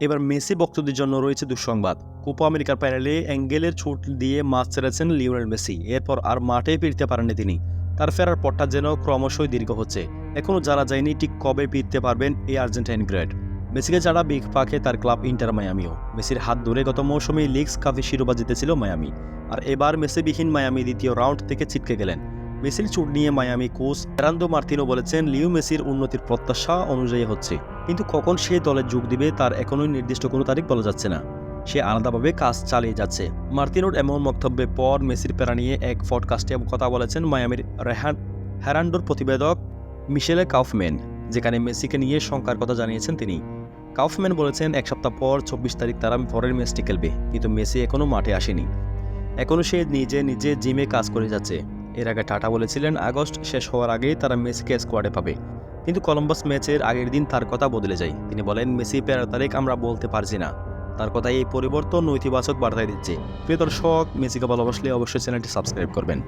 এবার মেসি ভক্তদের জন্য রয়েছে দুঃসংবাদ। কোপা আমেরিকার প্যানেলে অ্যাঙ্গেলের ছুট দিয়ে মাছ ছেড়েছেন লিওনেল মেসি। এরপর আর মাঠে ফিরতে পারেননি তিনি। তার ফেরার পথটা যেন ক্রমশই দীর্ঘ হচ্ছে। এখনও জানা যায়নি ঠিক কবে ফিরতে পারবেন এই আর্জেন্টাইন গ্রেড। মেসিকে ছাড়া বিগ পাকে তার ক্লাব ইন্টার মায়ামিও। মেসির হাত ধরে গত মৌসুমে লিগস কাপে শিরোপা জিতেছিল মায়ামি। আর এবার মেসিবিহীন মায়ামি দ্বিতীয় রাউন্ড থেকে ছিটকে গেলেন। মেসির চুট নিয়ে মায়ামি কোচ ফেরান্দো মার্তিনো বলেছেন, লিও মেসির উন্নতির প্রত্যাশা অনুযায়ী হচ্ছে। কিন্তু কখন সে দলে যোগ দিবে তার এখনই নির্দিষ্ট কোনো তারিখ বলা যাচ্ছে না। সে আলাদাভাবে কাজ চালিয়ে যাচ্ছে। মার্তিনোর এমন বক্তব্যের পর মেসির প্যারা নিয়ে এক পডকাস্টে কথা বলেছেন মায়ামির রেহান হ্যারান্ডোর প্রতিবেদক মিশেলে কাউফম্যান, যেখানে মেসিকে নিয়ে শঙ্কার কথা জানিয়েছেন তিনি। কাউফম্যান বলেছেন, এক সপ্তাহ পর চব্বিশ তারিখ তারা পরের ম্যাচটি খেলবে, কিন্তু মেসি এখনও মাঠে আসেনি। এখনও সে নিজে নিজে জিমে কাজ করে যাচ্ছে। এর আগে টাটা বলেছিলেন, আগস্ট শেষ হওয়ার আগেই তারা মেসিকে স্কোয়াডে পাবে। কিন্তু কলম্বাস ম্যাচের আগের দিন তার কথা বদলে যায়। তিনি বলেন, মেসি পেরার তারিখ আমরা বলতে পারছি না। তার কথা এই পরিবর্তন নৈতিবাচক বার্তায় দিচ্ছে। প্রিয় দর্শক মেসিকে ভালোবাসলে অবশ্যই চ্যানেলটি সাবস্ক্রাইব করবেন।